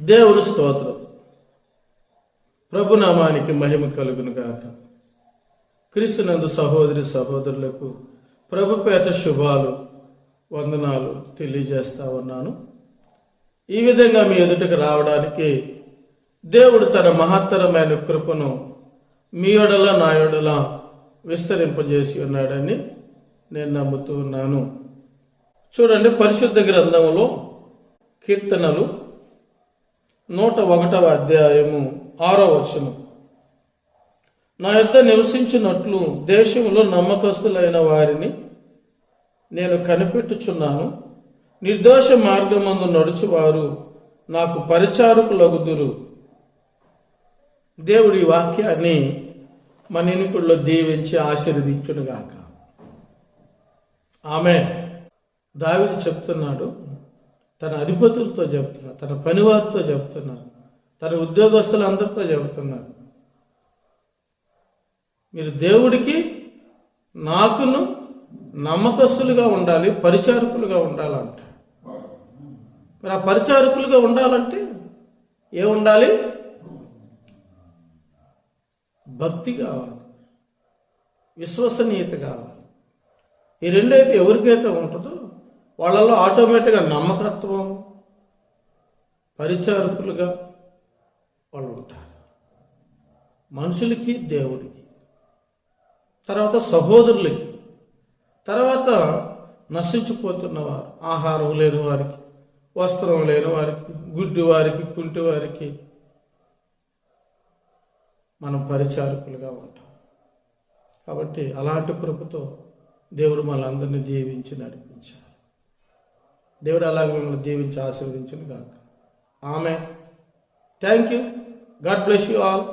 దేవుని స్తోత్రం. ప్రభునామానికి మహిమ కలుగును గాక. క్రీస్తునందు సహోదరి సహోదరులకు ప్రభుపేట శుభాలు వందనాలు తెలియజేస్తా ఉన్నాను. ఈ విధంగా మీ ఎదుటకు రావడానికి దేవుడు తన మహత్తరమైన కృపను మీ యొడల నా యొడల విస్తరింపజేసి ఉన్నాడని నేను నమ్ముతూ ఉన్నాను. చూడండి పరిశుద్ధ గ్రంథంలో కీర్తనలు నూట ఒకటవ అధ్యాయము ఆరో వచనం. నా యొద్ద నివసించినట్లు దేశంలో నమ్మకస్తులైన వారిని నేను కనిపెట్టుచున్నాను. నిర్దోష మార్గమందు నడుచువారు నాకు పరిచారకులగుదురు. దేవుడి వాక్యాన్ని మన ఇనుకుల్లో దీవించి ఆశీర్వదించునుగాక. ఆమె దావిది చెప్తున్నాడు తన అధిపతులతో చెబుతున్నారు తన పనివారితో చెబుతున్నారు తన ఉద్యోగస్తులు అందరితో చెబుతున్నారు మీరు దేవుడికి నాకును నమ్మకస్తులుగా ఉండాలి పరిచారకులుగా ఉండాలంట. మరి ఆ పరిచారకులుగా ఉండాలంటే ఏ ఉండాలి భక్తి కావాలి విశ్వసనీయత కావాలి. ఈ రెండైతే ఎవరికైతే ఉంటుందో వాళ్ళలో ఆటోమేటిక్గా నమ్మకత్వం పరిచారకులుగా వాళ్ళు ఉంటారు. మనుషులకి దేవుడికి. తర్వాత సహోదరులకి. తర్వాత నశించిపోతున్నవారు. ఆహారం లేని వారికి వస్త్రం లేని వారికి గుడ్డి వారికి కుంటి వారికి మనం పరిచారకులుగా ఉంటాం. కాబట్టి అలాంటి కృపతో దేవుడు మనందరినీ దీవించి నడిపించారు దేవుడు అలాగే మిమ్మల్ని దీవించి ఆశీర్వదించును కాక ఆమె thank you God bless you all